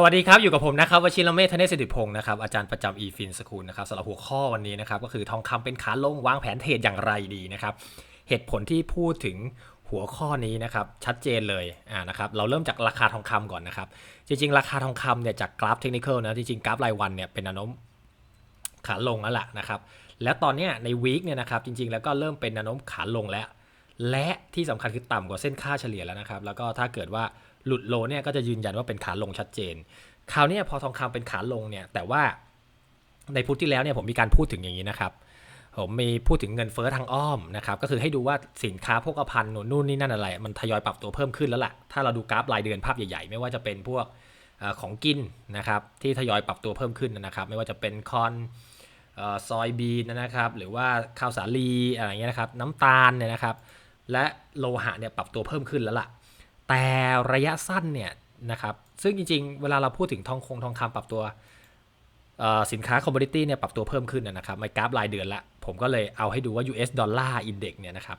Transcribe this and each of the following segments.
สวัสดีครับ อยู่กับผมนะครับวชิรเมธเนศสิริพงศ์นะครับอาจารย์ประจำ eFin School นะครับสำหรับหัวข้อวันนี้นะครับก็คือทองคำเป็นขาลงวางแผนเทรดอย่างไรดีนะครับเหตุผลที่พูดถึงหัวข้อนี้นะครับชัดเจนเลยอ่านะครับเราเริ่มจากราคาทองคำก่อนนะครับจริง ๆ ราคาทองคำเนี่ยจากกราฟเทคนิคนะจริงๆกราฟรายวันเนี่ยเป็นแนวโน้มขาลงแล้วล่ะนะครับแล้วตอนเนี้ยในวีคเนี่ยนะครับจริงๆ แล้วก็เริ่มเป็นแนวโน้มขาลงแล้ว และที่สำคัญคือต่ำกว่าเส้นค่าเฉลี่ยแล้วนะครับแล้วก็ถ้าเกิดว่า หลุดโลเนี่ยก็จะยืนยันว่าเป็นขาลงชัดเจน คราวนี้พอทองคำเป็นขาลงเนี่ยแต่ว่าในพุทธที่แล้วเนี่ยผมมีการพูดถึงอย่างนี้นะครับ ผมมีพูดถึงเงินเฟ้อทางอ้อมนะครับก็คือให้ดูว่าสินค้าโภคภัณฑ์นู่นนี่นั่นอะไร มันทยอยปรับตัวเพิ่มขึ้นแล้วล่ะถ้าเราดูกราฟรายเดือนภาพใหญ่ๆ ไม่ว่าจะเป็นพวกอของกินนะครับที่ทยอยปรับตัวเพิ่มขึ้นนะครับ ไม่ว่าจะเป็นคอนอซอยบีนนะครับหรือว่าข้าวสาลีอะไรเงี้ยนะครับน้ำตาลเนี่ยนะครับและโลหะเนี่ยปรับตัวเพิ่มขึ้นแล้วล่ะ แต่ระยะสั้นเนี่ยนะครับซึ่งจริงๆ เวลาเราพูดถึงทองคงทองคำปรับตัวสินค้าคอมม o ดิตี้เนี่ยปรับตัวเพิ่มขึ้นนะครับไม่กราฟรายเดือนละผมก็เลยเอาให้ดูว่า US ดอลลาร์อินเด็กเนี่ยนะครับ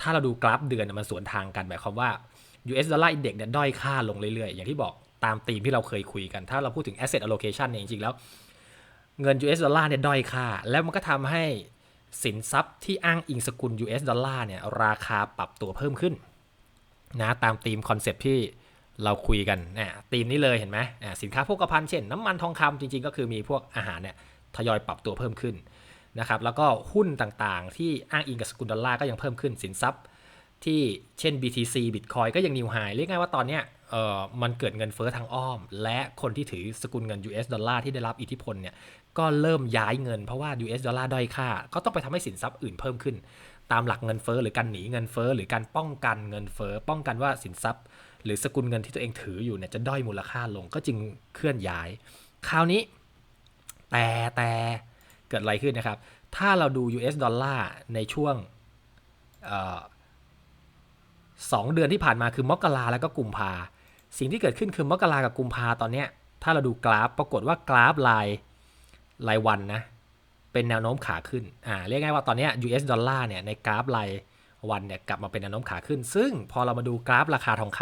ถ้าเราดูกราฟเดือนมันสวนทางกันหมายความว่า US ดอลลาร์อินเด็กเนี่ยด้อยค่าลงเรื่อยๆ อย่างที่บอกตามธีมที่เราเคยคุยกัน ถ้าเราพูดถึง asset allocation เนี่ยจริงๆ แล้วเงิน US ดอลลาร์เนี่ยด้อยค่า แล้วมันก็ทำให้สินทรัพย์ที่อ้างอิงสกุล US ดอลลาร์เนี่ยราคาปรับตัวเพิ่มขึ้น นะตามธีมคอนเซปที่เราคุยกันนะธีมนี้เลยเห็นไหมสินค้าโภคภัณฑ์เช่นน้ำมันทองคำจริงๆ ก็คือมีพวกอาหารเนี่ยทยอยปรับตัวเพิ่มขึ้นนะครับแล้วก็หุ้นต่างๆ ที่อ้างอิงกับสกุลดอลลาร์ก็ยังเพิ่มขึ้นสินทรัพย์ที่เช่น BTC Bitcoin ก็ยังนิวไฮเรียกง่ายว่าตอนเนี้ยเออมันเกิดเงินเฟ้อทางอ้อม และคนที่ถือสกุลเงิน US ดอลลาร์ที่ได้รับอิทธิพลเนี่ยก็เริ่มย้ายเงินเพราะว่า US ดอลลาร์ด้อยค่า ก็ต้องไปทำให้สินทรัพย์อื่นเพิ่มขึ้น ตามหลักเงินเฟ้อหรือการหนีเงินเฟ้อหรือการป้องกันเงินเฟ้อป้องกันว่าสินทรัพย์ หรือสกุลเงินที่ตัวเองถืออยู่เนี่ยจะด้อยมูลค่าลงก็จึงเคลื่อนย้าย คราวนี้ แต่แต่เกิดอะไรขึ้นนะครับ ถ้าเราดู US ดอลลาร์ในช่วงออสองเดือนที่ผ่านมาคือมกราแล้วก็กุมภาสิ่งที่เกิดขึ้นคือมกรากับกุมภาตอนเนี้ยถ้าเราดูกราฟปรากฏว่ากราฟรายรายวันนะ เป็นแนวโน้มขาขึ้นอ่าเรียกง่ายว่าตอนนี้ US ดอลลาร์เนี่ยในกราฟรายวันเนี่ยกลับมาเป็นแนวโน้มขาขึ้น ซึ่งพอเรามาดูกราฟราคาทองค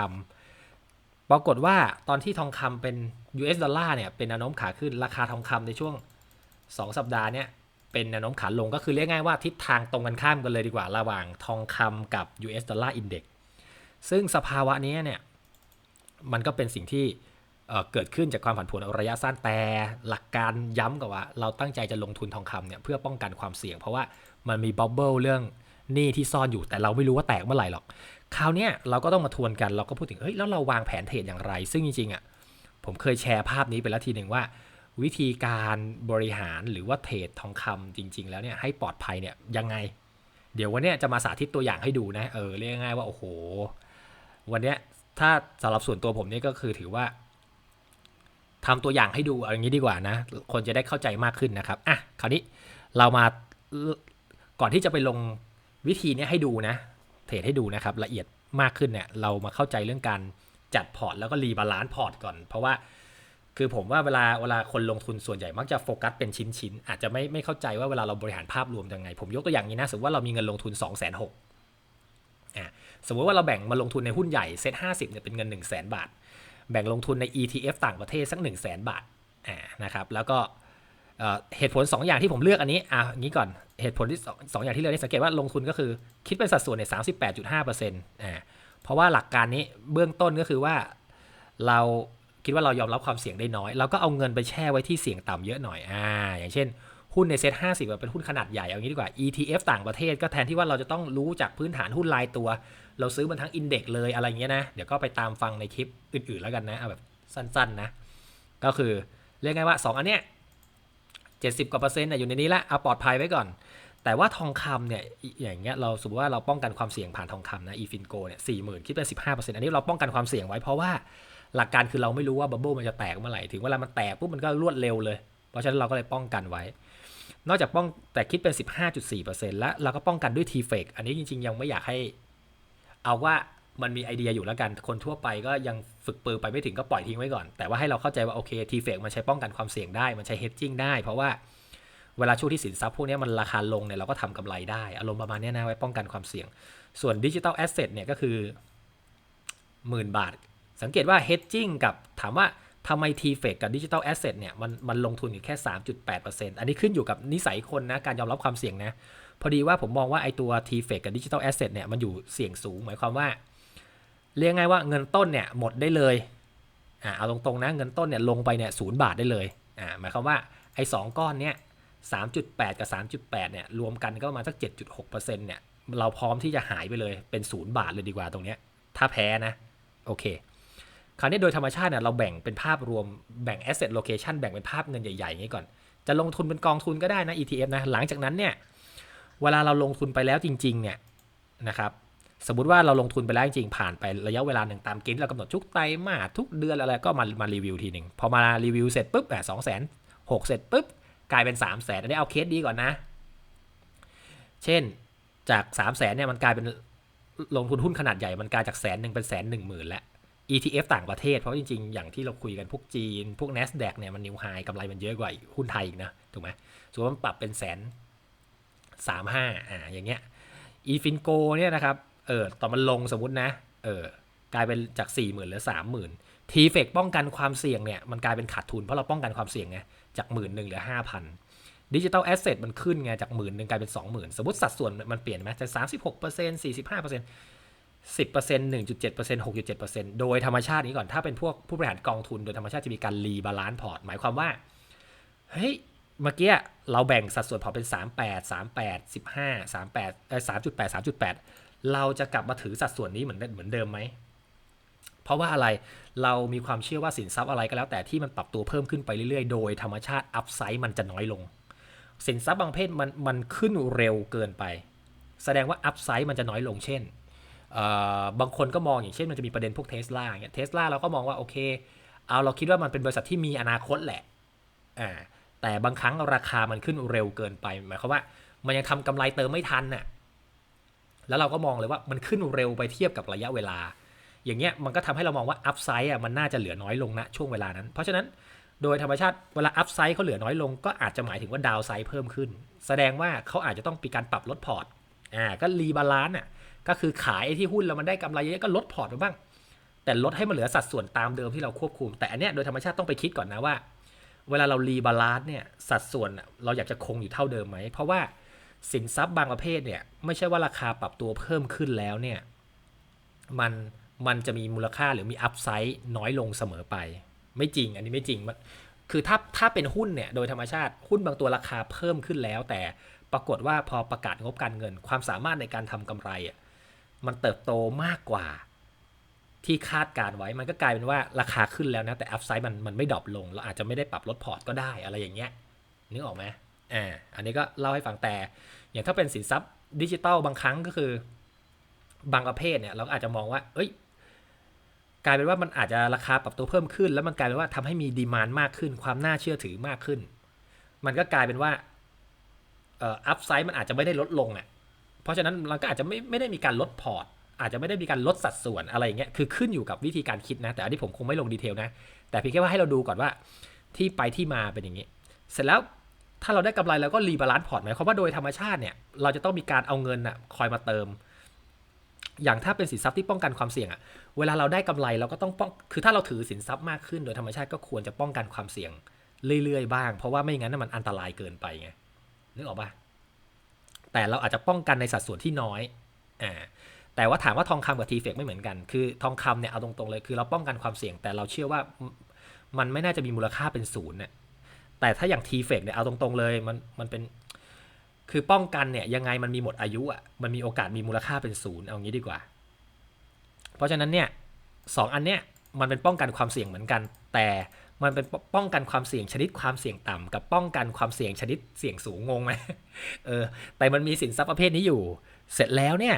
ำปรากฏว่าตอนที่ทองคำเป็น US ดอลลาร์เนี่ยเป็นแนวโน้มขาขึ้น ราคาทองคำในช่วง 2 สัปดาห์เนี่ยเป็นแนวโน้มขาลงก็คือเรียกง่ายว่าทิศทางตรงกันข้ามกันเลยดีกว่าระหว่างทองคำกับ US ดอลลาร์อินเด็กซึ่งสภาวะนี้เนี่ยมันก็เป็นสิ่งที่ เกิดขึ้นจากความผันผวนระยะสั้นแต่หลักการย้ำกับว่า เราตั้งใจจะลงทุนทองคำเนี่ยเพื่อป้องกันความเสี่ยง เพราะว่ามันมีบับเบิลเรื่องหนี้ที่ซ่อนอยู่แต่เราไม่รู้ว่าแตกเมื่อไหร่หรอก คราวนี้เราก็ต้องมาทวนกันเราก็พูดถึงเฮ้ยแล้วเราวางแผนเทรดอย่างไร ซึ่งจริงๆอะผมเคยแชร์ภาพนี้ไปแล้วทีหนึ่งว่า วิธีการบริหารหรือว่าเทรดทองคำจริง ๆ แล้วเนี่ยให้ปลอดภัยเนี่ยยังไง เดี๋ยววันนี้จะมาสาธิตตัวอย่างให้ดูนะเออเรียกง่ายว่าโอ้โห วันนี้ถ้าสำหรับส่วนตัวผมเนี่ยก็คือถือว่า ทำตัวอย่างให้ดูเอาอย่างนี้ดีกว่านะ คนจะได้เข้าใจมากขึ้นนะครับอะคราวนี้เรามาก่อนที่จะไปลงวิธีนี้ให้ดูนะ เทรดให้ดูนะครับ ละเอียดมากขึ้นเนี่ย เรามาเข้าใจเรื่องการจัดพอร์ตแล้วก็รีบาลานซ์พอร์ตก่อน เพราะว่าคือผมว่าเวลาเวลาคนลงทุนส่วนใหญ่มักจะโฟกัสเป็นชิ้นๆอาจจะไม่ไม่เข้าใจว่าเวลาเราบริหารภาพรวมยังไง ผมยกตัวอย่างนี้นะ สมมติว่าเรามีเงินลงทุน 2 6 0 0 0 0อ่าสมมติว่าเราแบ่งมาลงทุนในหุ้นใหญ่เซ็ตห้าสิบเนี่ยเป็นเงิน 1 0 0 0 0แบาท แบ่งลงทุนใน ETF ต่างประเทศสัก 1 0 0 0 0 0บาทอ่านะครับแล้วก็เหตุผล 2 อย่างที่ผมเลือกอันนี้อะงี้ก่อนเหตุผลที่2สองอย่างที่เลือกนี่สังเกตว่าลงทุนก็คือคิดเป็นสัดส่วนเนี่ยสามสิบแปดจุดห้าเปอร์เซ็นต์อ่าเพราะว่าหลักการนี้เบื้องต้นก็คือว่าเราคิดว่าเรายอมรับความเสี่ยงได้น้อย เราก็เอาเงินไปแช่ไว้ที่เสี่ยงต่ำเยอะหน่อยอ่าอย่างเช่น หุ้นในเซ็ตห้าสิบเป็นหุ้นขนาดใหญ่เอางี้ดีกว่า ETF ต่างประเทศก็แทนที่ว่าเราจะต้องรู้จากพื้นฐานหุ้นรายตัว เราซื้อมันทั้งอินเด็กเลยอะไรเงี้ยนะ เดี๋ยวก็ไปตามฟังในคลิปอื่นๆแล้วกันนะเอาแบบสั้นๆนะ ก็คือเรียกไงว่า 2 อันเนี้ยเจ็ดสิบกว่าเปอร์เซ็นต์อยู่ในนี้ละเอาปลอดภัยไว้ก่อน แต่ว่าทองคำเนี่ยอย่างเงี้ยเราสมมติว่าเราป้องกันความเสี่ยงผ่านทองคำนะ e f i n c o เนี่ยสี่หมื่นคิดเป็นสิบห้าเปอร์เซ็นต์อันนี้เราป้องกันความเสี่ยงไว้เพราะว่าหลักการคือเราไม่รู้ว่าบับเบิลมันจะแตกเมื่อไหร่ถึงเวลามันแตกปุ๊บมันก็รวดเร็วเลย เพราะฉะนั้นเราก็เลยป้องกันไว้ นอกจากป้องแต่คิดเป็น 15.4%แล้วเราก็ป้องกันด้วย t f e c อันนี้จริงๆ ยังไม่อยากให้ เอาว่ามันมีไอเดียอยู่แล้วกัน คนทั่วไปก็ยังฝึกปืนไปไม่ถึงก็ปล่อยทิ้งไว้ก่อน แต่ว่าให้เราเข้าใจว่าโอเคทีเฟกมันใช้ป้องกันความเสี่ยงได้ มันใช้เฮดจิ้งได้ เพราะว่าเวลาช่วงที่สินทรัพย์พวกนี้มันราคาลงเนี่ยเราก็ทำกำไรได้ อารมณ์ประมาณนี้นะไว้ป้องกันความเสี่ยง ส่วนดิจิทัลแอสเซทเนี่ยก็คือหมื่นบาท สังเกตว่าเฮดจิ้งกับถามว่า ทำไม t f e c กับ Digital Asset เนี่ยมันมันลงทุนอยู่แค่ 3.8%อันนี้ขึ้นอยู่กับนิสัยคนนะ การยอมรับความเสี่ยงนะ พอดีว่าผมมองว่าไอตัว t f e c กับ Digital Asset เนี่ยมันอยู่เสี่ยงสูง หมายความว่า เรียกง่ายว่าเงินต้นเนี่ยหมดได้เลยอ่าเอาตรงๆนะเงินต้นเนี่ยลงไปเนี่ยศูนย์บาทได้เลยอ่าหมายความว่าไอสองก้อนเนี่ย3.8 กับ 3.8เนี่ยรวมกันก็ประมาณสัก 7.6%เนี่ยเราพร้อมที่จะหายไปเลยเป็นศูนย์บาทเลยดีกว่าตรงเนี้ยถ้าแพ้นะโอเค คราวนี้โดยธรรมชาติเนี่ยเราแบ่งเป็นภาพรวมแบ่ง asset location แบ่งเป็นภาพเงินใหญ่ๆอย่างนี้ก่อน จะลงทุนเป็นกองทุนก็ได้นะ ETF นะ หลังจากนั้นเนี่ยเวลาเราลงทุนไปแล้วจริงๆเนี่ยนะครับสมมติว่าเราลงทุนไปแล้วจริงๆผ่านไประยะเวลาหนึ่งตามเกณฑ์ที่เรากำหนดทุกไตรมาสทุกเดือนอะไรก็มามารีวิวทีหนึ่งพอมารีวิวเสร็จปุ๊บอะสองแสนหกเสร็จปุ๊บกลายเป็น3 0 0แสนอันนี้เอาเคสดีก่อนนะ เช่นจาก3 0 0แสนเนี่ยมันกลายเป็นลงทุนหุ้นขนาดใหญ่มันกลายจากแสนหนึ่งเป็นแสนหนึ่งหมื่นแล้ว ETF ต่างประเทศ เพราะจริงๆ อย่างที่เราคุยกันพวกจีน พวก NASDAQ เนี่ยมันนิวไฮกำไรมันเยอะกว่าหุ้นไทยอีกนะถูกไหมส่วนมันปรับเป็นแสนสามห้าอ่าอย่างเงี้ย e f i n c o เนี่ยนะครับเออตอนมันลงสมมตินะเออกลายเป็นจาก 4 0,000เหลือ 30,000 t f e c ป้องกันความเสี่ยงเนี่ยมันกลายเป็นขาดทุนเพราะเราป้องกันความเสี่ยงไงจากหมื่นหนึ่งเหลือ 5,000ดิจิ t a ลแอสเซทมันขึ้นไงจากหมื่นหนึ่งกลายเป็น 20,000 สมมติสัดส่วนมันเปลี่ยนไหมจาก36% 45% 10% 1.7% 6.7%โดยธรรมชาตินี้ก่อนถ้าเป็นพวกผู้บริหารกองทุน โดยธรรมชาติจะมีการรีบาลานซ์พอร์ตหมายความว่าเฮ้ยเมื่อกี้เราแบ่งสัดส่วนพอร์ตเป็น 38 38 15 38เออ3.8 3.8 เราจะกลับมาถือสัดส่วนนี้เหมือนเหมือนเดิมไหม เพราะว่าอะไรเรามีความเชื่อว่าสินทรัพย์อะไรก็แล้วแต่ที่มันปรับตัวเพิ่มขึ้นไปเรื่อยๆ โดยธรรมชาติอัพไซด์มันจะน้อยลง สินทรัพย์บางเพศมันมันขึ้นเร็วเกินไป แสดงว่าอัพไซด์มันจะน้อยลงเช่น บางคนก็มองอย่างเช่นมันจะมีประเด็นพวกเทสลาเงี้ยเทสลาเราก็มองว่าโอเค เอาเราคิดว่ามันเป็นบริษัทที่มีอนาคตแหละอ่าแต่บางครั้งราคามันขึ้นเร็วเกินไป หมายความว่ามันยังทำกำไรเติมไม่ทันน่ะแล้วเราก็มองเลยว่ามันขึ้นเร็วไปเทียบกับระยะเวลา อย่างเงี้ยมันก็ทำให้เรามองว่าอัพไซด์อะมันน่าจะเหลือน้อยลงนะช่วงเวลานั้น เพราะฉะนั้นโดยธรรมชาติเวลาอัพไซด์เขาเหลือน้อยลง ก็อาจจะหมายถึงว่าดาวไซด์เพิ่มขึ้น แสดงว่าเขาอาจจะต้องมีการปรับลดพอร์ตอ่าก็รีบาลานซ์อะ ก็คือขายไอ้ที่หุ้นแล้วมันได้กำไรเยอะก็ลดพอร์ตไปบ้าง แต่ลดให้มันเหลือสัดส่วนตามเดิมที่เราควบคุม แต่อันเนี้ยโดยธรรมชาติต้องไปคิดก่อนนะว่า เวลาเรารีบาลานซ์เนี่ยสัดส่วนเราอยากจะคงอยู่เท่าเดิมไหมเพราะว่าสินทรัพย์บางประเภทเนี่ยไม่ใช่ว่าราคาปรับตัวเพิ่มขึ้นแล้วเนี่ยมันมันจะมีมูลค่าหรือมีอัพไซด์น้อยลงเสมอไป ไม่จริง อันนี้ไม่จริงคือถ้าถ้าเป็นหุ้นเนี่ยโดยธรรมชาติหุ้นบางตัวราคาเพิ่มขึ้นแล้ว แต่ปรากฏว่าพอประกาศงบการเงิน ความสามารถในการทำกำไรอะ มันเติบโตมากกว่าที่คาดการไว้ มันก็กลายเป็นว่าราคาขึ้นแล้วนะ แต่อัพไซด์มันมันไม่ดรอปลง เราอาจจะไม่ได้ปรับลดพอร์ตก็ได้อะไรอย่างเงี้ย นึกออกไหมอ่า อันนี้ก็เล่าให้ฟังแต่ อย่างถ้าเป็นสินทรัพย์ดิจิตอลบางครั้งก็คือ บางประเภทเนี่ย เราก็อาจจะมองว่า เอ้ย กลายเป็นว่ามันอาจจะราคาปรับตัวเพิ่มขึ้น แล้วมันกลายเป็นว่าทำให้มีดีมานมากขึ้น ความน่าเชื่อถือมากขึ้น มันก็กลายเป็นว่าเอ่ออัพไซด์มันอาจจะไม่ได้ลดลงอะ ราะฉะนั้นเราก็อาจจะไม่ไม่ได้มีการลดพอร์ต อาจจะไม่ได้มีการลดสัดส่วนอะไรอย่างเงี้ยคือขึ้นอยู่กับวิธีการคิดนะ แต่อันนี้ผมคงไม่ลงดีเทลนะ แต่เพียงแค่ว่าให้เราดูก่อนว่าที่ไปที่มาเป็นอย่างนี้ เสร็จแล้วถ้าเราได้กำไรแล้วก็รีบาลานซ์พอร์ตหมายความว่าโดยธรรมชาติเนี่ยเราจะต้องมีการเอาเงินอะคอยมาเติม อย่างถ้าเป็นสินทรัพย์ที่ป้องกันความเสี่ยงอะเวลาเราได้กำไรเราก็ต้องป้องคือถ้าเราถือสินทรัพย์มากขึ้น โดยธรรมชาติก็ควรจะป้องกันความเสี่ยงเรื่อยๆบ้าง เพราะว่าไม่งั้นมันอันตรายเกินไปไงนึกออกปะ แต่เราอาจจะป้องกันในสัดส่วนที่น้อยอ่าแต่ว่าถามว่าทองคำกับทีเฟกไม่เหมือนกัน คือทองคำเนี่ยเอาตรงๆเลยคือเราป้องกันความเสี่ยง แต่เราเชื่อว่ามันไม่น่าจะมีมูลค่าเป็นศูนย์เนี่ยแต่ถ้าอย่างทีเฟกเนี่ยเอาตรงๆเลยมันมันเป็นคือป้องกันเนี่ยยังไงมันมีหมดอายุอะมันมีโอกาสมีมูลค่าเป็นศูนย์เอางี้ดีกว่า เพราะฉะนั้นเนี่ยสองอันเนี้ยมันเป็นป้องกันความเสี่ยงเหมือนกัน แต่ มันเป็นป้องกันความเสี่ยงชนิดความเสี่ยงต่ำกับป้องกันความเสี่ยงชนิดเสี่ยงสูงงงไหมเออ แต่มันมีสินทรัพย์ประเภทนี้อยู่ เสร็จแล้วเนี่ย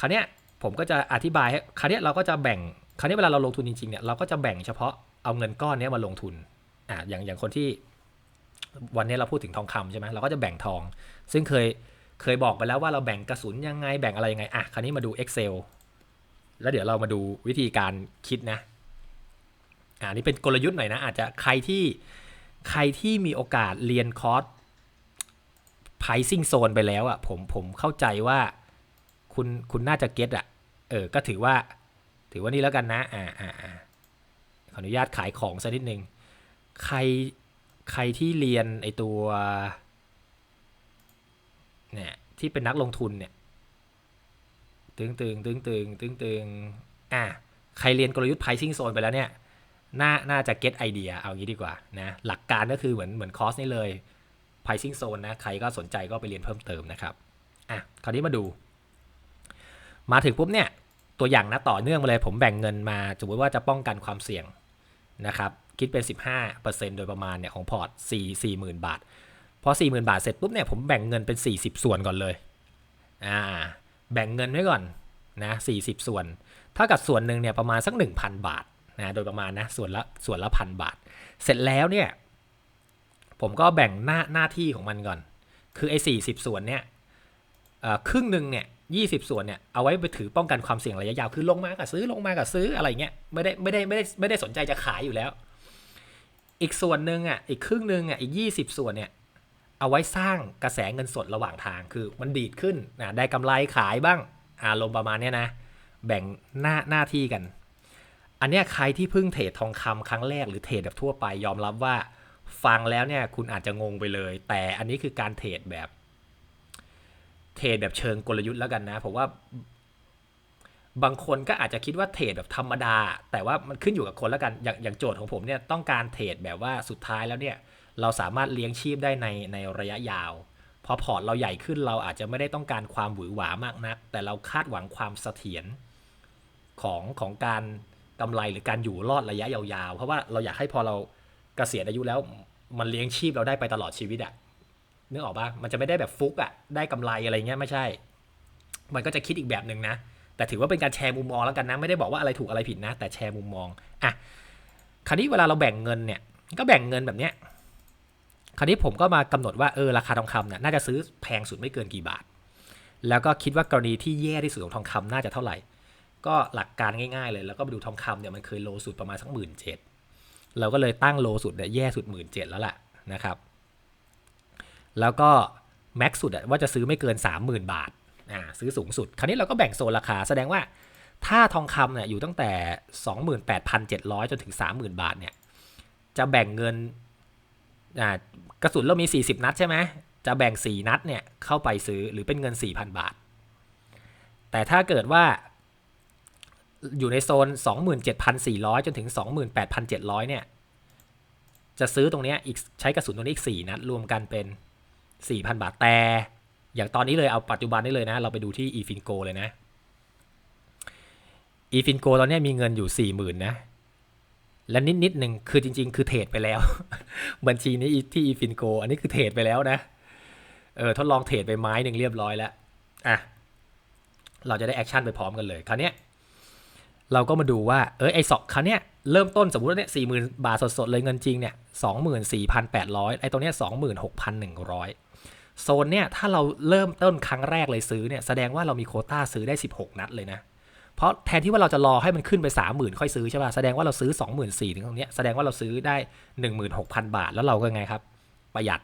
คราวเนี้ยผมก็จะอธิบายให้คราวเนี้ยเราก็จะแบ่งคราวนี้เวลาเราลงทุนจริงๆเนี่ยเราก็จะแบ่งเฉพาะเอาเงินก้อนนี้มาลงทุนอ่าอย่างอย่างคนที่ วันนี้เราพูดถึงทองคำใช่ไหมเราก็จะแบ่งทอง ซึ่งเคยเคยบอกไปแล้วว่าเราแบ่งกระสุนยังไงแบ่งอะไรยังไงอะคราวนี้มาดู Excel แล้วเดี๋ยวเรามาดูวิธีการคิดนะ อ่านี่เป็นกลยุทธ์หน่อยนะ อาจจะใครที่ใครที่มีโอกาสเรียนคอร์ส pricing zone ไปแล้วอะผมผมเข้าใจว่าคุณคุณน่าจะเก็ตอะเออก็ถือว่า ถือว่านี่แล้วกันนะอ่าอ่าอ่าขออนุญาตขายของสักนิดนึงใครใครที่เรียนไอตัวเนี่ยที่เป็นนักลงทุนเนี่ยตึงตึงตึงตึงตึงตึงอะใครเรียนกลยุทธ์ pricing zone ไปแล้วเนี่ย น่าน่าจะ get ไอเดียเอางี้ดีกว่านะหลักการก็คือเหมือนเหมือนคอร์สนี่เลย pricing zone นะใครก็สนใจก็ไปเรียนเพิ่มเติมนะครับอะคราวนี้มาดู มาถึงปุ๊บเนี่ยตัวอย่างนะต่อเนื่องมาเลย ผมแบ่งเงินมาสมมติว่าจะป้องกันความเสี่ยงนะครับคิดเป็น 15%โดยประมาณเนี่ยของพอร์ต 4 40,000 บาท พอ 40,000 บาทเสร็จปุ๊บเนี่ยผมแบ่งเงินเป็น 40 ส่วนก่อนเลยอ่าแบ่งเงินไว้ก่อนนะ40 ส่วนเท่ากับส่วนหนึ่งเนี่ยประมาณสัก 1,000 บาท นะโดยประมาณนะส่วนละส่วนละพันบาท เสร็จแล้วเนี่ยผมก็แบ่งหน้าหน้าที่ของมันก่อน คือไอ้40ส่วนเนี่ยครึ่งหนึ่งเนี่ย20ส่วนเนี่ยเอาไว้ไปถือป้องกันความเสี่ยงระยะยาวคือลงมากับซื้อลงมากับซื้ออะไรเงี้ยไม่ได้ไม่ได้ไม่ได้ไม่ได้สนใจจะขายอยู่แล้ว อีกส่วนหนึ่งอะอีกครึ่งหนึ่งอะอีก20ส่วนเนี่ยเอาไว้สร้างกระแสเงินสดระหว่างทางคือมันดีดขึ้นนะได้กำไรขายบ้างอารมณ์ประมาณเนี้ยนะ แบ่งหน้าหน้าที่กัน อันเนี้ยใครที่เพิ่งเทรดทองคำครั้งแรกหรือเทรดแบบทั่วไปยอมรับว่าฟังแล้วเนี่ยคุณอาจจะงงไปเลย แต่อันนี้คือการเทรดแบบเทรดแบบเชิงกลยุทธ์แล้วกันนะผมว่าบางคนก็อาจจะคิดว่าเทรดแบบธรรมดา แต่ว่ามันขึ้นอยู่กับคนแล้วกันอย่างอย่างโจทย์ของผมเนี่ยต้องการเทรดแบบว่าสุดท้ายแล้วเนี่ยเราสามารถเลี้ยงชีพได้ในในระยะยาวพอพอร์ตเราใหญ่ขึ้นเราอาจจะไม่ได้ต้องการความหวือหวามากนัก แต่เราคาดหวังความเสถียรของของการ กำไรหรือการอยู่รอดระยะยาวๆ เพราะว่าเราอยากให้พอเราเกษียณอายุแล้ว มันเลี้ยงชีพเราได้ไปตลอดชีวิตอะนึกออกปะมันจะไม่ได้แบบฟุกอะได้กำไรอะไรเงี้ยไม่ใช่ มันก็จะคิดอีกแบบหนึ่งนะ แต่ถือว่าเป็นการแชร์มุมมองแล้วกันนะ ไม่ได้บอกว่าอะไรถูกอะไรผิดนะ แต่แชร์มุมมองอะคราวนี้เวลาเราแบ่งเงินเนี่ย ก็แบ่งเงินแบบเนี้ยคราวนี้ผมก็มากำหนดว่าเออราคาทองคำเนี่ยน่าจะซื้อแพงสุดไม่เกินกี่บาท แล้วก็คิดว่ากรณีที่แย่ที่สุดของทองคำน่าจะเท่าไหร่ ก็หลักการง่ายๆ เลย แล้วก็ไปดูทองคำเนี่ยมันเคยโลสุดประมาณสักหมื่นเจ็ดเราก็เลยตั้งโลสุดเนี่ยแย่สุดหมื่นเจ็ดแล้วล่ะนะครับ แล้วก็แม็กสุดอะว่าจะซื้อไม่เกิน 30,000 บาทอ่าซื้อสูงสุด คราวนี้เราก็แบ่งโซนราคา แสดงว่าถ้าทองคำเนี่ยอยู่ตั้งแต่ 28,700 จนถึง 30,000 บาทเนี่ยจะแบ่งเงินอ่ากระสุนเรามี 40 นัดใช่ไหมจะแบ่ง 4 นัดเนี่ยเข้าไปซื้อหรือเป็นเงิน 4,000 บาท แต่ถ้าเกิดว่า อยู่ในโซน 27,400 จนถึง 28,700 เนี่ย จะซื้อตรงนี้อีกใช้กระสุนตรงนี้อีก 4 นัดรวมกันเป็น 4,000 บาทแต่ อย่างตอนนี้เลยเอาปัจจุบันนี้เลยนะ เราไปดูที่ eFinco เลยนะ eFinco ตอนนี้มีเงินอยู่ 40,000 นะ และนิดนิดหนึ่งคือจริง ๆ คือเทรดไปแล้ว บัญชีนี้ที่ eFinco อันนี้คือเทรดไปแล้วนะเออทดลองเทรดไปไม้หนึ่งเรียบร้อยแล้วอะเราจะได้แอคชั่นไปพร้อมกันเลยคราวนี้ เราก็มาดูว่า เออไอสองคราวเนี้ยเริ่มต้นสมมติว่าเนี่ยสี่หมื่นบาทสดๆ เลยเงินจริงเนี่ยสองหมื่นสี่พันแปดร้อยไอตรงเนี้ยสองหมื่นหกพันหนึ่งร้อยโซนเนี่ยถ้าเราเริ่มต้นครั้งแรกเลยซื้อเนี่ยแสดงว่าเรามีโคต้าซื้อได้ 16 นัดเลยนะ เพราะแทนที่ว่าเราจะรอให้มันขึ้นไป 30,000 ค่อยซื้อใช่ป่ะแสดงว่าเราซื้อ 24,000ถึงตรงเนี้ยแสดงว่าเราซื้อได้ 16,000 บาทแล้วเราก็ไงครับ ประหยัด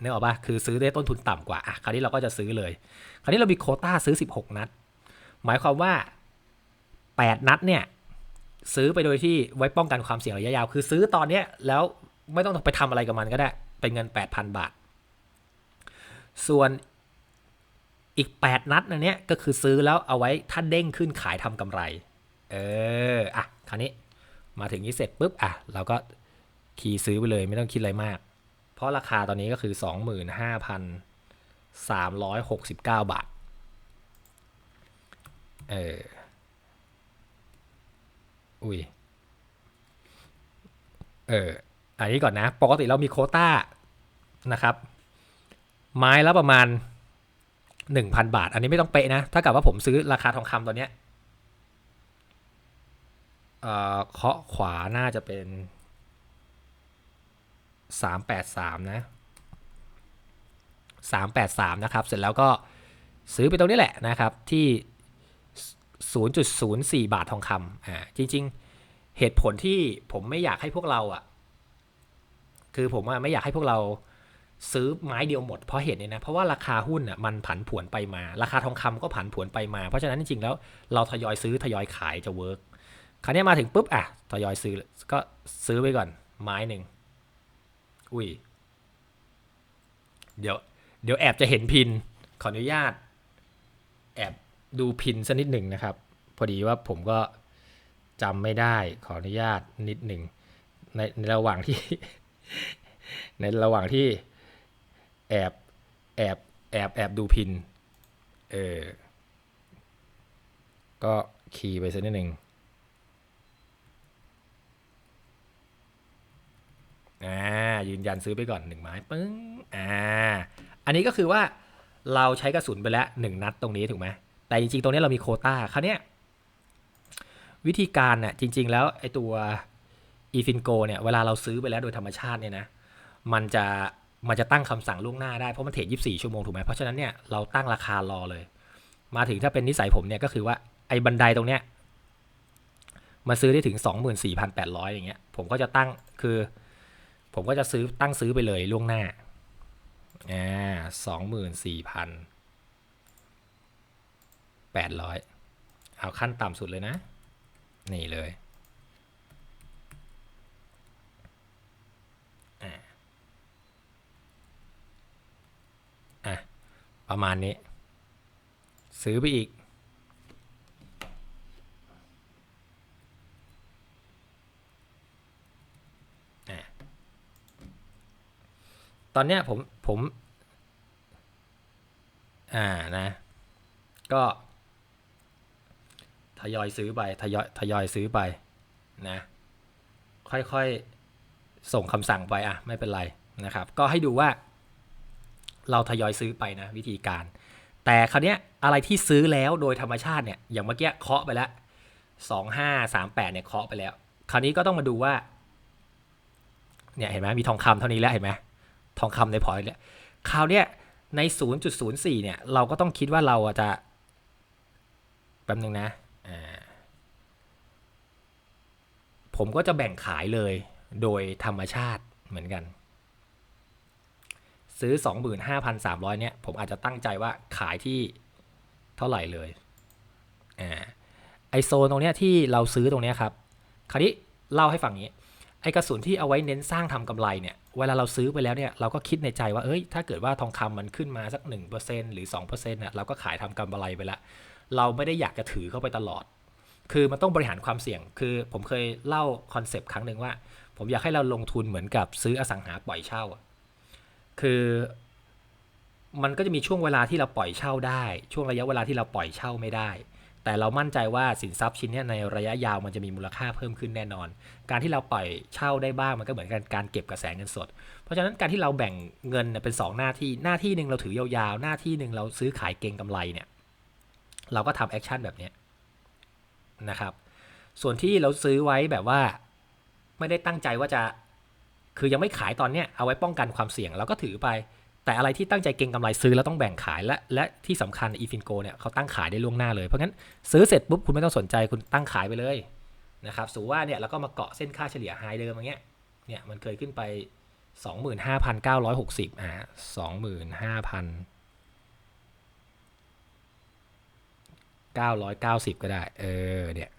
นึกออกปะคือซื้อได้ต้นทุนต่ำกว่าอะคราวนี้เราก็จะซื้อเลย คราวนี้เรามีโคต้าซื้อ 16 นัด หมายความว่า 8 นัดเนี่ย ซื้อไปโดยที่ไว้ป้องกันความเสี่ยงระยะยาว คือซื้อตอนเนี้ยแล้วไม่ต้องไปทำอะไรกับมันก็ได้ เป็นเงิน 8,000 บาท ส่วนอีก 8 นัดอันเนี้ยก็คือซื้อแล้วเอาไว้ถ้าเด้งขึ้นขายทำกำไร เออ อะ คราวนี้มาถึงนี้เสร็จปุ๊บ อะ เราก็คีย์ซื้อไปเลยไม่ต้องคิดอะไรมาก เพราะราคาตอนนี้ก็คือ 25,369 บาท เออ อุ้ย เออ อันนี้ก่อนนะ ปกติเรามีโคต้านะครับ ไม้ละประมาณ 1,000 บาท อันนี้ไม่ต้องเป๊ะนะ ถ้ากับว่าผมซื้อราคาทองคำตอนเนี้ยเอ่อเคาะขวาน่าจะเป็น 383 นะ 383 นะครับ เสร็จแล้วก็ซื้อไปตรงนี้แหละนะครับที่ 0.04 บาททองคำอ่าจริง ๆ เหตุผลที่ผมไม่อยากให้พวกเราอะ คือผมอะไม่อยากให้พวกเราซื้อไม้เดียวหมดเพราะเหตุนี้นะ เพราะว่าราคาหุ้นอะมันผันผวนไปมา ราคาทองคำก็ผันผวนไปมา เพราะฉะนั้นจริงๆแล้วเราทยอยซื้อทยอยขายจะเวิร์กคราวนี้มาถึงปุ๊บอะทยอยซื้อก็ซื้อไปก่อน ไม้หนึ่งอุ้ยเดี๋ยวเดี๋ยวแอบจะเห็นพินขออนุญาต แอบ ดูพินสักนิดหนึ่งนะครับ พอดีว่าผมก็จำไม่ได้ขออนุญาตนิดหนึ่งในในระหว่างที่ ในระหว่างที่แอบแอบแอบแอบดูพินเออก็คีย์ไปสักนิดหนึ่งอ่ายืนยันซื้อไปก่อนหนึ่งไม้ปึ้งอ่าอันนี้ก็คือว่าเราใช้กระสุนไปแล้วหนึ่งนัดตรงนี้ถูกไหม แต่จริงๆ ตรงนี้เรามีโคต้าคราวนี้วิธีการน่ะจริง ๆ แล้วไอตัว e f i n g o เนี่ยเวลาเราซื้อไปแล้วโดยธรรมชาติเนี่ยนะมันจะมันจะตั้งคำสั่งล่วงหน้าได้เพราะมันเทรด24 ชั่วโมงถูกไหมเพราะฉะนั้นเนี่ยเราตั้งราคารอเลย มาถึงถ้าเป็นนิสัยผมเนี่ยก็คือว่าไอ้บันไดตรงเนี้ยมาซื้อได้ถึง 24,800 อย่างเงี้ย ผมก็จะตั้งคือ ผมก็จะซื้อตั้งซื้อไปเลยล่วงหน้าอ่าส แปดร้อยเอาขั้นต่ำสุดเลยนะ นี่เลยประมาณนี้ ซื้อไปอีกอตอนเนี้ยผมผม อ่านะ ก็ ทยอยซื้อไปทยอยทยอยซื้อไปนะ ค่อยๆ ส่งคำสั่งไปอะไม่เป็นไรนะครับ ก็ให้ดูว่า เราทยอยซื้อไปนะวิธีการ แต่คราวเนี้ยอะไรที่ซื้อแล้วโดยธรรมชาติเนี่ยอย่างเมื่อกี้เคาะไปแล้วสองห้าสามแปดเนี่ยเคาะไปแล้ว คราวนี้ก็ต้องมาดูว่าเนี่ยเห็นไหมมีทองคำเท่านี้แล้วเห็นไหมทองคำในพอร์ตเนี่ยคราวเนี้ยใน 0.04 เนี่ย เราก็ต้องคิดว่าเราจะแป๊บนึงนะ ผมก็จะแบ่งขายเลยโดยธรรมชาติเหมือนกัน ซื้อ 25,300 เนี่ย ผมอาจจะตั้งใจว่าขายที่เท่าไหร่เลยอ่าไอโซนตรงเนี้ยที่เราซื้อตรงเนี้ยครับ คราวนี้เล่าให้ฟังงี้ ไอกระสุนที่เอาไว้เน้นสร้างทำกำไรเนี่ย เวลาเราซื้อไปแล้วเนี่ย เราก็คิดในใจว่า เอ้ย ถ้าเกิดว่าทองคำมันขึ้นมาสัก 1%หรือ2%น่ะเราก็ขายทำกำไรไปละ เราไม่ได้อยากจะถือเข้าไปตลอด คือมันต้องบริหารความเสี่ยง คือผมเคยเล่าคอนเซปต์ครั้งหนึ่งว่า ผมอยากให้เราลงทุนเหมือนกับซื้ออสังหาปล่อยเช่า คือมันก็จะมีช่วงเวลาที่เราปล่อยเช่าได้ ช่วงระยะเวลาที่เราปล่อยเช่าไม่ได้ แต่เรามั่นใจว่าสินทรัพย์ชิ้นนี้ในระยะยาวมันจะมีมูลค่าเพิ่มขึ้นแน่นอน การที่เราปล่อยเช่าได้บ้างมันก็เหมือนกันการเก็บกระแสเงินสด เพราะฉะนั้นการที่เราแบ่งเงินเป็น 2 หน้าที่ หน้าที่หนึ่งเราถือยาวๆ หน้าที่หนึ่งเราซื้อขายเก็งกำไรเนี่ย เราก็ทำแอคชั่นแบบนี้นะครับ ส่วนที่เราซื้อไว้แบบว่าไม่ได้ตั้งใจว่าจะ คือยังไม่ขายตอนเนี้ยเอาไว้ป้องกันความเสี่ยงเราก็ถือไป แต่อะไรที่ตั้งใจเก็งกำไรซื้อแล้วต้องแบ่งขายและและที่สำคัญอีฟินโกเนี่ยเขาตั้งขายได้ล่วงหน้าเลยเพราะงั้นซื้อเสร็จปุ๊บคุณไม่ต้องสนใจคุณตั้งขายไปเลยนะครับสมมุติว่าเนี่ยเราก็มาเกาะเส้นค่าเฉลี่ยไฮเดิมอย่างเงี้ยเนี่ยมันเคยขึ้นไป 25,960อ่า25,000 990 ก็ได้ เออ เนี่ย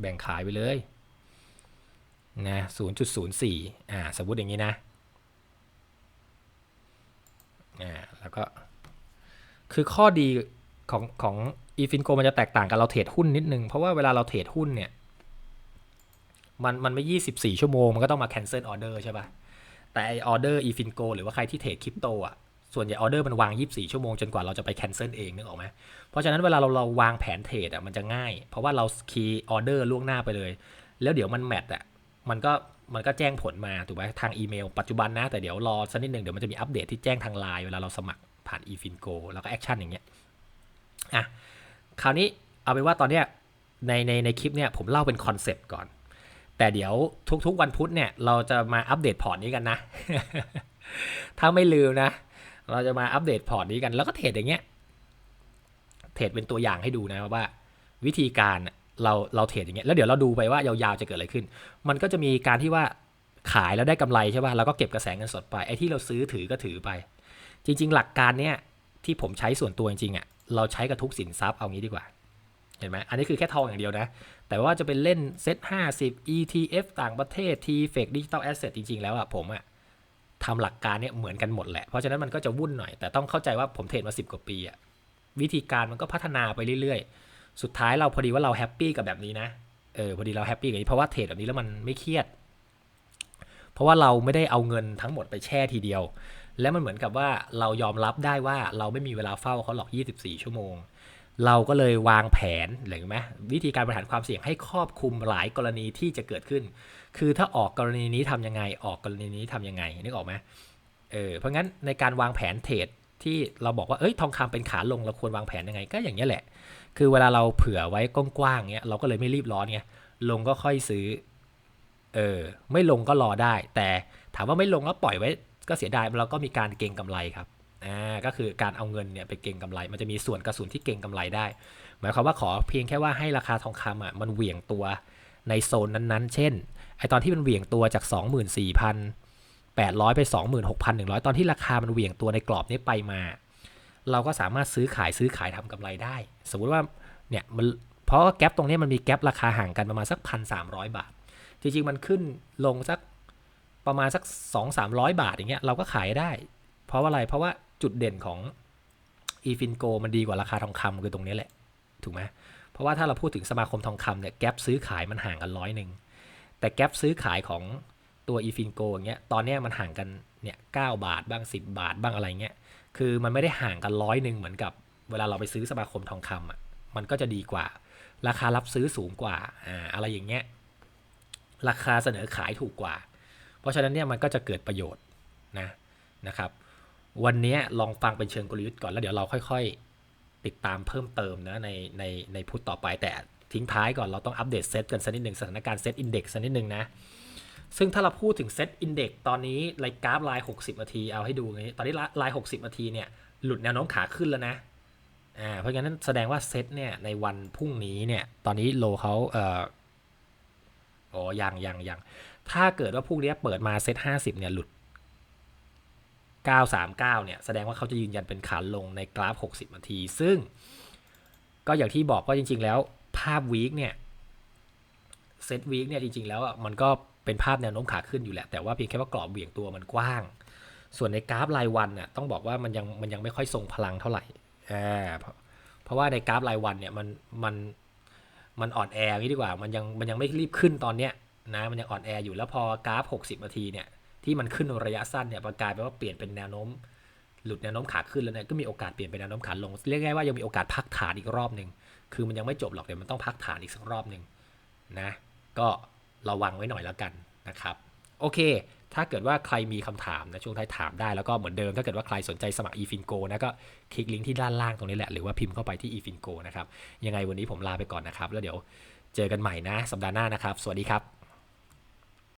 แบ่งขายไปเลย นะ0.04 อ่า สมมติอย่างนี้นะ อ่า แล้วก็ คือข้อดีของของ e f i n c o มันจะแตกต่างกับเราเทรดหุ้นนิดนึง เพราะว่าเวลาเราเทรดหุ้นเนี่ย มันมันไม่ 24 ชั่วโมง มันก็ต้องมา cancel order ใช่ป่ะ แต่ออเดอร์ e f i n c o หรือว่าใครที่เทรดคริปโตอะ ส่วนใหญ่ออเดอร์มันวาง 24 ชั่วโมงจนกว่าเราจะไป cancel เองนึกออกไหมเพราะฉะนั้นเวลาเราเราวางแผนเทรดอะมันจะง่าย เพราะว่าเราคีย์ออเดอร์ล่วงหน้าไปเลย แล้วเดี๋ยวมันแมทอะมันก็มันก็แจ้งผลมาถูกไหมทางอีเมลปัจจุบันนะ แต่เดี๋ยวรอสักนิดหนึ่งเดี๋ยวมันจะมีอัปเดตที่แจ้งทางไลน์เวลาเราสมัครผ่าน e f i n c o แล้วก็แอคชั่นอย่างเงี้ยอะคราวนี้เอาเป็นว่าตอนเนี้ยในในในคลิปเนี่ยผมเล่าเป็นคอนเซปต์ก่อน แต่เดี๋ยวทุกๆวันพุธเนี่ยเราจะมาอัปเดตพอร์ตนี้กันนะ ถ้าไม่ลืมนะ เราจะมาอัปเดตพอร์ตนี้กันแล้วก็เทรดอย่างเงี้ย เทรดเป็นตัวอย่างให้ดูนะว่า วิธีการเราเราเทรดอย่างเงี้ยแล้วเดี๋ยวเราดูไปว่ายาวๆจะเกิดอะไรขึ้น มันก็จะมีการที่ว่าขายแล้วได้กำไรใช่ป่ะเราก็เก็บกระแสเงินสดไปไอ้ที่เราซื้อถือก็ถือไป จริง ๆ หลักการเนี้ยที่ผมใช้ส่วนตัวจริงๆอะเราใช้กับทุกสินทรัพย์เอางี้ดีกว่าเห็นไหมอันนี้คือแค่ทองอย่างเดียวนะ แต่ว่าจะเป็นเล่นเซ็ต50 ETF ต่างประเทศ t f e c Digital Asset จริง ๆ แล้วอะผมอะ ทำหลักการเนี่ยเหมือนกันหมดแหละ เพราะฉะนั้นมันก็จะวุ่นหน่อย แต่ต้องเข้าใจว่าผมเทรดมา 10 กว่าปีอะวิธีการมันก็พัฒนาไปเรื่อยๆ สุดท้ายเราพอดีว่าเราแฮปปี้กับแบบนี้นะ เออพอดีเราแฮปปี้กับนี้เพราะว่าเทรดแบบนี้แล้วมันไม่เครียด เพราะว่าเราไม่ได้เอาเงินทั้งหมดไปแช่ทีเดียว และมันเหมือนกับว่าเรายอมรับได้ว่าเราไม่มีเวลาเฝ้าเขาหรอก 24 ชั่วโมง เราก็เลยวางแผนหรือไหมวิธีการบริหารความเสี่ยงให้ครอบคลุมหลายกรณีที่จะเกิดขึ้น คือถ้าออกกรณีนี้ทำยังไง ออกกรณีนี้ทำยังไงนึกออกไหมเออเพราะงั้นในการวางแผนเทรดที่เราบอกว่าเอ้ยทองคำเป็นขาลงเราควรวางแผนยังไง ก็อย่างนี้แหละ คือเวลาเราเผื่อไว้กว้างๆเงี้ยเราก็เลยไม่รีบร้อนไงลงก็ค่อยซื้อเออไม่ลงก็รอได้ แต่ถามว่าไม่ลงแล้วปล่อยไว้ ก็เสียดายเราก็มีการเก็งกำไรครับ อ่าก็คือการเอาเงินเนี่ยไปเก็งกำไร มันจะมีส่วนกระสุนที่เก็งกำไรได้ หมายความว่าขอเพียงแค่ว่าให้ราคาทองคำอะมันเหวี่ยงตัวในโซนนั้นๆ เช่นไอตอนที่มันเหวี่ยงตัวจาก 24,800 ไป 26,100 ตอนที่ราคามันเหวี่ยงตัวในกรอบนี้ไปมา เราก็สามารถซื้อขายซื้อขายทำกำไรได้ สมมุติว่าเนี่ยมันเพราะแกลบตรงนี้มันมีแกลบราคาห่างกันประมาณสักพันสามร้อยบาท จริงๆมันขึ้นลงสักประมาณสักสองสามร้อยบาทอย่างเงี้ยเราก็ขายได้ เพราะว่าอะไรเพราะว่า จุดเด่นของ e f i n c o มันดีกว่าราคาทองคำคือตรงนี้แหละ ถูกไหมเพราะว่าถ้าเราพูดถึงสมาคมทองคำเนี่ยแกลบซื้อขายมันห่างกันร้อยหนึ่งแต่แกลบซื้อขายของตัว e f i n c o อย่างเงี้ยตอนเนี้ยมันห่างกันเนี่ยเบาทบ้าง 10 บาทบ้างอะไรเงี้ยคือมันไม่ได้ห่างกันร้อยหนึ่งเหมือนกับเวลาเราไปซื้อสมาคมทองคำอะมันก็จะดีกว่า ราคารับซื้อสูงกว่าอ่าอะไรอย่างเงี้ยราคาเสนอขายถูกกว่า เพราะฉะนั้นเนี่ยมันก็จะเกิดประโยชน์นะนะครับ วันนี้ลองฟังเป็นเชิงกลยุทธ์ก่อนแล้วเดี๋ยวเราค่อย ๆ ติดตามเพิ่มเติมนะในในในพุทต่อไปแต่ทิ้งท้ายก่อนเราต้องอัปเดตเซตกันสักนิดหนึ่งสถานการณ์เซตอินเด็กซ์สักนิดหนึ่งนะ ซึ่งถ้าเราพูดถึงเซตอินเด็กซ์ตอนนี้รายกราฟลน์60 นาทีเอาให้ดูนี้ตอนนี้ลน์60 นาทีเนี่ยหลุดแนวโน้มขาขึ้นแล้วนะอ่าเพราะงั้นแสดงว่าเซตเนี่ยในวันพรุ่งนี้เนี่ยตอนนี้โลเขาเอ่ออ๋อยังยังยังถ้าเกิดว่าพวกนี้เปิดมาเซตห้าสิบเนี่ยหลุด 939 เนี่ย แสดงว่าเขาจะยืนยันเป็นขาลงในกราฟ 60 นาที ซึ่ง ก็อย่างที่บอกว่าจริง ๆ แล้วภาพวีคเนี่ยเซตวีคเนี่ยจริง ๆ แล้วมันก็เป็นภาพแนวโน้มขาขึ้นอยู่แหละ แต่ว่าเพียงแค่ว่ากรอบเบี่ยงตัวมันกว้าง ส่วนในกราฟรายวันน่ะต้องบอกว่ามันยังมันยังไม่ค่อยทรงพลังเท่าไหร่อ่าเพราะเพราะว่าในกราฟรายวันเนี่ยมันมันมันอ่อนแออย่างนี้ดีกว่า มันยังมันยังไม่รีบขึ้นตอนเนี้ยนะมันยังอ่อนแออยู่แล้วพอกราฟ 60 นาทีเนี่ย ที่มันขึ้นระยะสั้นเนี่ยประกลายไปนว่าเปลี่ยนเป็นแนวโน้ม หลุดแนวโน้มขาขึ้นแล้วเนี่ยก็มีโอกาสเปลี่ยนเป็นแนวโน้มขาลง เรียกง่ายว่ายังมีโอกาสพักฐานอีกรอบหนึ่งคือมันยังไม่จบหรอกเดี๋ยวมันต้องพักฐานอีกสักรอบหนึ่งนะก็ระวังไว้หน่อยแล้วกันนะครับโอเค ถ้าเกิดว่าใครมีคำถามนะช่วงท้ายถามได้แล้วก็เหมือนเดิม ถ้าเกิดว่าใครสนใจสมัคร eFinco นะก็คลิกลิงก์ที่ด้านล่างตรงนี้แหละหรือว่าพิมพ์เข้าไปที่ eFinco นะครับยังไงวันนี้ผมลาไปก่อนนะครับ แล้วเดี๋ยวเจอกันใหม่นะสัปดาห์หน้านะครับ สวัสดีครับ